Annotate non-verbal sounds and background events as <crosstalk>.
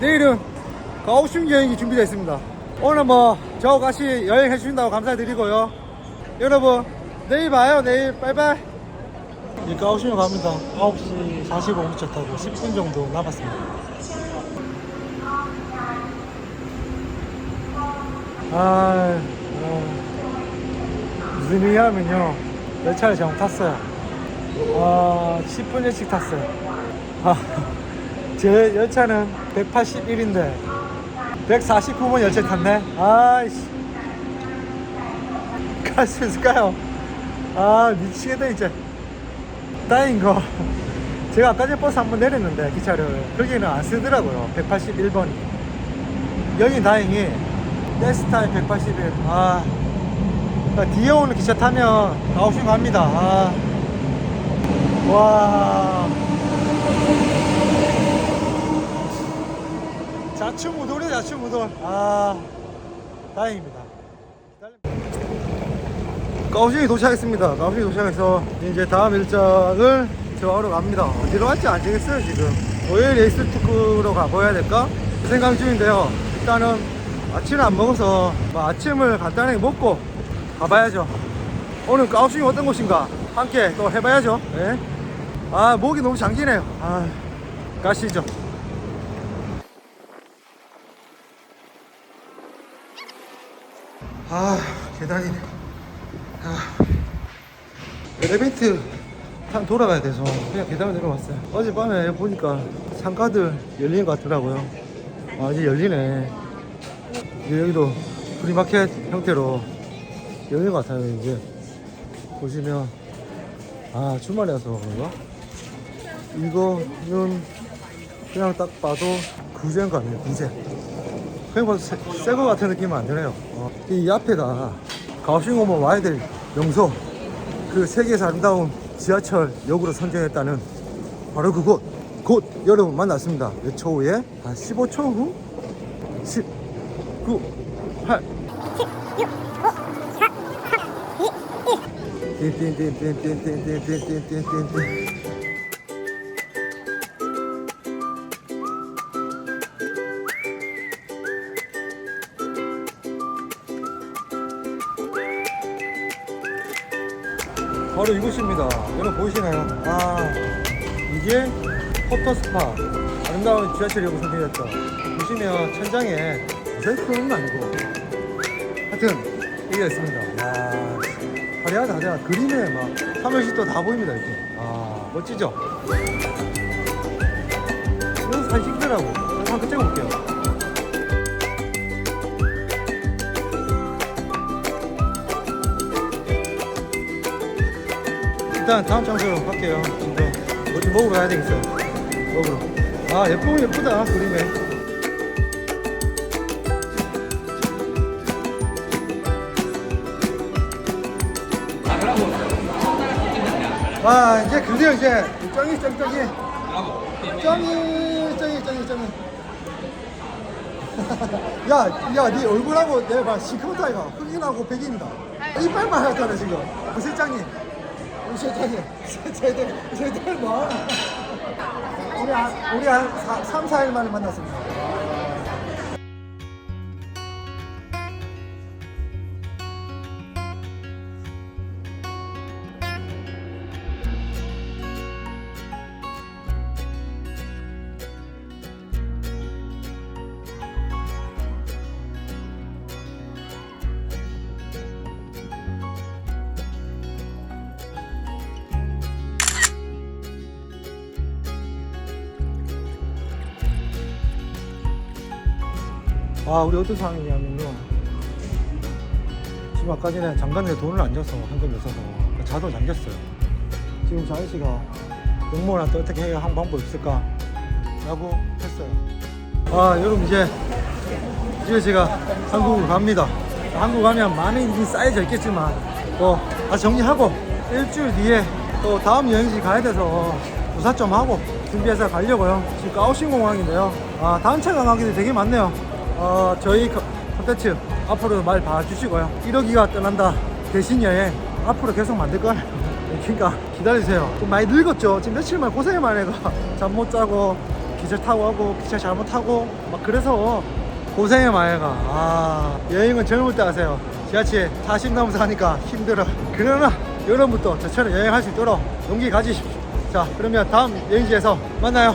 내일은 가오슝 여행이 준비되어 있습니다. 오늘 뭐 저하고 같이 여행해 주신다고 감사드리고요. 여러분 내일 봐요. 내일 빠이빠이. 이 가오슝에 갑니다. 9시 45분차 타고 10분 정도 남았습니다. 아, 어, 무슨 일이 하면요. 열차를 잘못 탔어요. 아, 10분 일찍 탔어요. 아, 제 열차는 181인데 149번 열차 탔네. 아이씨. 갈 수 있을까요? 아, 미치겠다, 이제. 다행인 거. 제가 아까 전에 버스 한 번 내렸는데, 기차를. 거기는 안 쓰더라고요. 181번이. 여기 다행히, 데스타임 181. 아. 그러니까 뒤에 오는 기차 타면 가오슝 갑니다. 아. 와. 자충우돌이 자충우돌. 아. 다행입니다. 가오슝에 도착했습니다. 가오슝에 도착해서 이제 다음 일정을 정하러 갑니다. 어디로 갈지 안 정했어요, 지금. 오일 레이스 특구로 가봐야 될까? 그 생각 중인데요. 일단은 아침을 안 먹어서 뭐 아침을 간단하게 먹고 가봐야죠. 오늘 가오슝이 어떤 곳인가 함께 또 해봐야죠. 예. 아, 목이 너무 잠기네요. 아, 가시죠. 아, 계단이네. 아, 엘리베이터 탄 돌아가야 돼서 그냥 계단을 내려왔어요. 어젯밤에 보니까 상가들 열리는 것 같더라고요. 아, 이제 열리네. 이제 여기도 프리마켓 형태로 열리는 것 같아요, 이제. 보시면, 아, 주말이라서 그런가? 이거는 그냥 딱 봐도 구제인 것 같네요, 구제. 새거 같은 느낌은 안 드네요. 어, 이 앞에가 가오슝 오면 와야 될 명소, 그 세계에서 아름다운 지하철 역으로 선정했다는 바로 그곳, 곧 여러분 만났습니다. 몇 초 후에? 한 15초 후? 10, 9, 8, 띵띵띵띵띵띵띵띵띵띵띵 바로 이곳입니다. 여러분 보이시나요? 아 이게 포토스파 아름다운 지하철역으로 선택했죠. 보시면 천장에 모자이크는 아니고 하여튼 이게 있습니다. 아 화려하다 화려하다 그림에 막 사면시도 다 보입니다 이렇게. 아 멋지죠? 이건 사진 찍더라고. 한번 찍어볼게요. 일단 다음 장소로 갈게요. 지금 뭐좀 먹으러 가야 되겠어요. 먹으러. 아 예쁘면 예쁘다 그림에. 아 이제 드디어 이제 쩡이 쩡 쩡이 쩡이 쩡이 쩡이 쩡이 야야네 얼굴하고 내가 시커멓다 이가 흑인하고 백인이다 이빨만 하였잖아 지금 그 실장님 우리 실장님 저희들 저희들 뭐? 우리 한 우리 한 3, 4일 만에 만났습니다 아 우리 어떤 상황이냐면요. 지금 아까 전에 장관에 돈을 안 줘서 한금 넣어서 자동 잠겼어요. 지금 저 아저씨가 공무원한테 어떻게 해야 한 방법 있을까? 라고 했어요. 아 여러분 이제 이제 제가 한국으로 갑니다. 한국 가면 많은 일이 쌓여져 있겠지만 또 다시 정리하고 일주일 뒤에 또 다음 여행지 가야 돼서 조사 좀 하고 준비해서 가려고요. 지금 까오신 공항인데요. 아 다음 차가 가기도 되게 많네요 어, 저희 co- 콘텐츠 앞으로 말 봐주시고요. 1호기가 떠난다 대신 여행 앞으로 계속 만들 거예요 <laughs> 그러니까 기다리세요. 좀 많이 늙었죠? 지금 며칠만 고생만 해가 <laughs> 잠못 자고 기차 타고 하고 기차 잘못 타고 막 그래서 고생해 마애가. 아 여행은 젊을 때 하세요. 지하철 40 넘어서 하니까 힘들어. 그러나 여러분부터 저처럼 여행할 수 있도록 용기 가지십시오. 자 그러면 다음 여행지에서 만나요